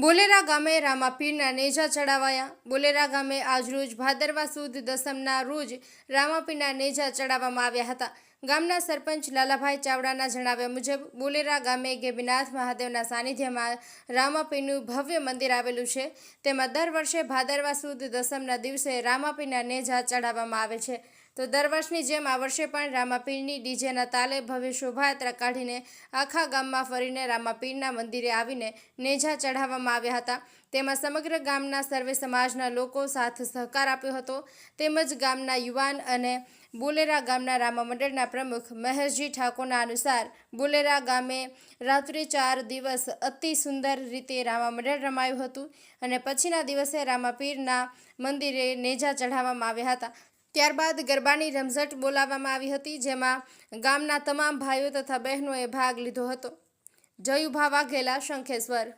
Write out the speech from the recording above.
બોલેરા ગામે રામાપીરના નેજા ચડાવાયા. બોલેરા ગામે આજરોજ ભાદરવા સુદ દસમના રોજ રામાપીરના નેજા ચડાવવામાં આવ્યા હતા. ગામના સરપંચ લાલાભાઈ ચાવડાના જણાવ્યા મુજબ, બોલેરા ગામે ગેબીનાથ મહાદેવના સાનિધ્યમાં રામાપીનું ભવ્ય મંદિર આવેલું છે. તેમાં દર વર્ષે ભાદરવા સુદ દસમના દિવસે રામાપીના નેજા ચડાવવામાં આવે છે. તો દર વર્ષની જેમ આ વર્ષે પણ રામાપીરની ડીજેના તાલે ભવ્ય શોભાયાત્રા કાઢીને આખા ગામમાં ફરીને રામાપીરના મંદિરે આવીને નેજા ચઢાવવામાં આવ્યા હતા. તેમાં સમગ્ર ગામના સર્વે સમાજના લોકો સાથ સહકાર આપ્યો હતો. તેમજ ગામના યુવાન અને બોલેરા ગામના રામા મંડળના પ્રમુખ મહેશજી ઠાકોરના અનુસાર બોલેરા ગામે રાત્રે ચાર દિવસ અતિ સુંદર રીતે રામા મંડળ રમાયું હતું અને પછીના દિવસે રામાપીરના મંદિરે નેજા ચઢાવવામાં આવ્યા હતા. ત્યારબાદ ગરબાની રમઝટ બોલાવવામાં આવી હતી, જેમાં ગામના તમામ ભાઈઓ તથા બહેનોએ ભાગ લીધો હતો. જયુભા વાઘેલા, શંખેશ્વર.